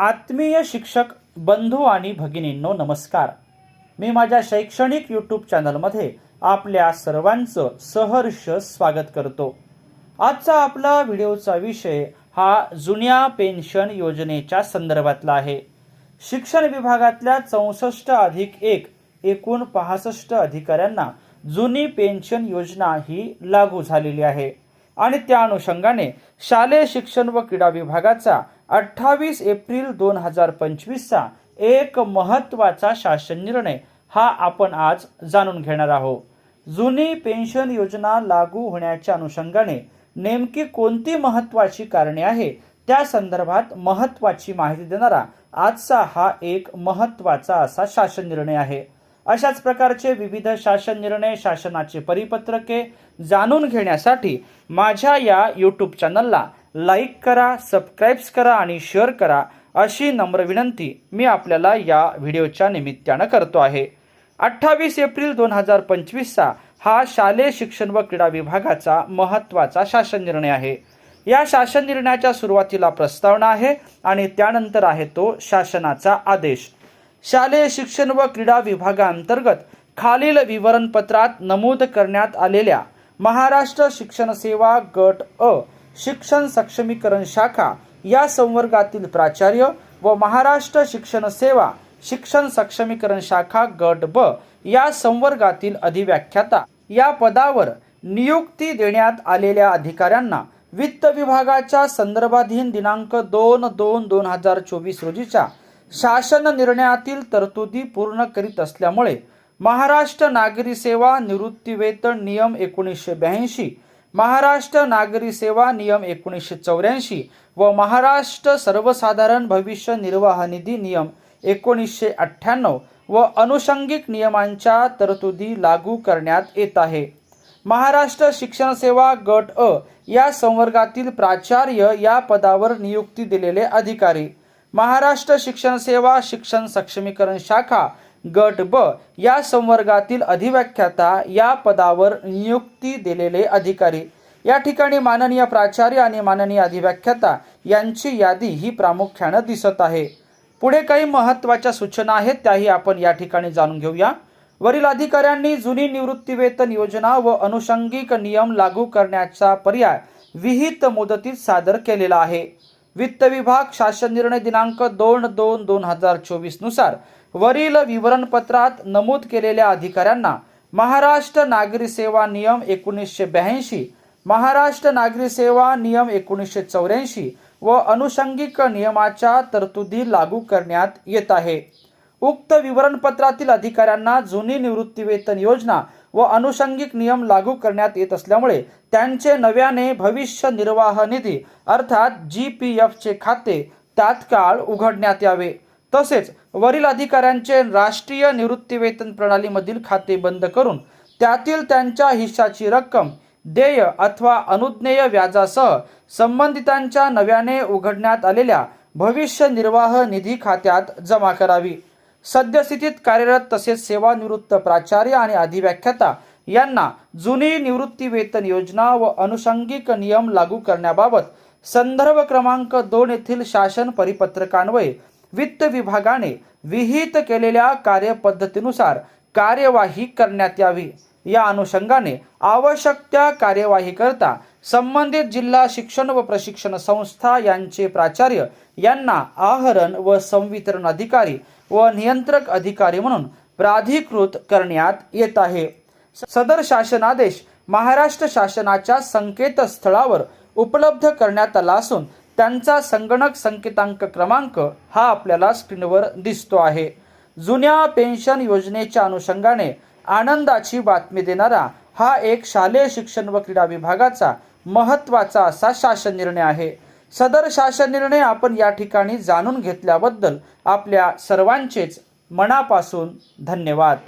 आत्मीय शिक्षक बंधू आणि भगिनींनो नमस्कार. मी माझ्या शैक्षणिक यूट्यूब चॅनलमध्ये आपल्या सर्वांचं सहर्ष स्वागत करतो. आजचा आपला व्हिडिओचा विषय हा जुन्या पेन्शन योजनेच्या संदर्भातला आहे. शिक्षण विभागातल्या चौसष्ट अधिक एक एकूण पासष्ट अधिकाऱ्यांना जुनी पेन्शन योजना ही लागू झालेली आहे. आणि त्या अनुषंगाने शालेय शिक्षण व क्रीडा विभागाचा अठ्ठावीस एप्रिल दोन हजार पंचवीसचा एक महत्त्वाचा शासन निर्णय हा आपण आज जाणून घेणार आहोत. जुनी पेन्शन योजना लागू होण्याच्या अनुषंगाने नेमकी कोणती महत्त्वाची कारणे आहे त्या संदर्भात महत्त्वाची माहिती देणारा आजचा हा एक महत्त्वाचा असा शासन निर्णय आहे. अशाच प्रकारचे विविध शासन निर्णय शासनाचे परिपत्रके जाणून घेण्यासाठी माझ्या या यूट्यूब चॅनलला लाईक करा सबस्क्राईब्स करा आणि शेअर करा अशी नम्र विनंती मी आपल्याला या व्हिडिओच्या निमित्तानं करतो आहे. अठ्ठावीस एप्रिल दोन हजार पंचवीसचा हा शालेय शिक्षण व क्रीडा विभागाचा महत्त्वाचा शासन निर्णय आहे. या शासन निर्णयाच्या सुरुवातीला प्रस्तावना आहे आणि त्यानंतर आहे तो शासनाचा आदेश. शालेय शिक्षण व क्रीडा विभागाअंतर्गत खालील विवरणपत्रात नमूद करण्यात आलेल्या महाराष्ट्र शिक्षण सेवा गट अ शिक्षण सक्षमीकरण शाखा या संवर्गातील प्राचार्य व महाराष्ट्र शिक्षण सेवा शिक्षण सक्षमीकरण शाखा गट ब या संवर्गातील अधिव्याख्याता. या पदावर नियुक्ती देण्यात आलेल्या अधिकाऱ्यांना वित्त विभागाच्या संदर्भाधीन दिनांक दोन दोन दोन हजार चोवीस रोजीच्या शासन निर्णयातील तरतुदी पूर्ण करीत असल्यामुळे महाराष्ट्र नागरी सेवा निवृत्तीवेतन नियम एकोणीसशे ब्याऐंशी महाराष्ट्र नागरी सेवा नियम एकोणीसशे चौऱ्याऐंशी व महाराष्ट्र सर्वसाधारण भविष्य निर्वाह निधी नियम एकोणीसशे अठ्ठ्याण्णव व अनुषंगिक नियमांच्या तरतुदी लागू करण्यात येत आहे. महाराष्ट्र शिक्षण सेवा गट अ या संवर्गातील प्राचार्य या पदावर नियुक्ती दिलेले अधिकारी. महाराष्ट्र शिक्षण सेवा शिक्षण सक्षमीकरण शाखा गट ब. या संवर्गातील अधिव्याख्याता या पदावर नियुक्ती दिलेले अधिकारी. या ठिकाणी माननीय प्राचार्य आणि माननीय अधिव्याख्याता यांची यादी ही प्रामुख्यानं दिसत आहे. पुढे काही महत्त्वाच्या सूचना आहेत त्याही आपण या ठिकाणी जाणून घेऊया. वरील अधिकाऱ्यांनी जुनी निवृत्तीवेतन योजना व अनुषंगिक नियम लागू करण्याचा पर्याय विहित मुदतीत सादर केलेला आहे. वित्त विभाग शासन निर्णय दिनांक दोन दोन दोन हजार चोवीसनुसार वरील विवरणपत्रात नमूद केलेल्या अधिकाऱ्यांना महाराष्ट्र नागरी सेवा नियम एकोणीसशे ब्याऐंशी महाराष्ट्र नागरी सेवा नियम एकोणीसशे चौऱ्याऐंशी व अनुषंगिक नियमाच्या तरतुदी लागू करण्यात येत आहे. उक्त विवरणपत्रातील अधिकाऱ्यांना जुनी निवृत्तीवेतन योजना व अनुषंगिक नियम लागू करण्यात येत असल्यामुळे त्यांचे नव्याने भविष्य निर्वाह निधी अर्थात जी पी एफचे खाते तात्काळ उघडण्यात यावे. तसेच वरील अधिकाऱ्यांचे राष्ट्रीय निवृत्तीवेतन प्रणालीमधील खाते बंद करून त्यातील त्यांच्या हिश्शाची रक्कम देय अथवा अनुज्ञेय व्याजासह संबंधितांच्या नव्याने उघडण्यात आलेल्या भविष्य निर्वाह निधी खात्यात जमा करावी. सद्यस्थितीत कार्यरत तसेच सेवानिवृत्त प्राचार्य आणि अधिव्याख्याता यांना जुनी निवृत्ती वेतन योजना व अनुषंगिक नियम लागू करण्याबाबत संदर्भ क्रमांक दोन येथील शासन परिपत्रकान्वये वित्त विभागाने विहित केलेल्या कार्यपद्धतीनुसार कार्यवाही करण्यात यावी. या अनुषंगाने आवश्यक त्या कार्यवाहीकरता संबंधित जिल्हा शिक्षण व प्रशिक्षण संस्था यांचे प्राचार्य यांना आहरण व संवितरण अधिकारी व नियंत्रक अधिकारी म्हणून प्राधिकृत करण्यात येत आहे. सदर शासनादेश महाराष्ट्र शासनाच्या संकेतस्थळावर उपलब्ध करण्यात आला असून त्यांचा संगणक संकेतांक क्रमांक हा आपल्याला स्क्रीनवर दिसतो आहे. जुन्या पेन्शन योजनेच्या अनुषंगाने आनंदाची बातमी देणारा हा एक शालेय शिक्षण व क्रीडा विभागाचा महत्त्वाचा असा शासन निर्णय आहे. सदर शासन निर्णय आपण या ठिकाणी जाणून घेतल्याबद्दल आपल्या सर्वांचेच मनापासून धन्यवाद.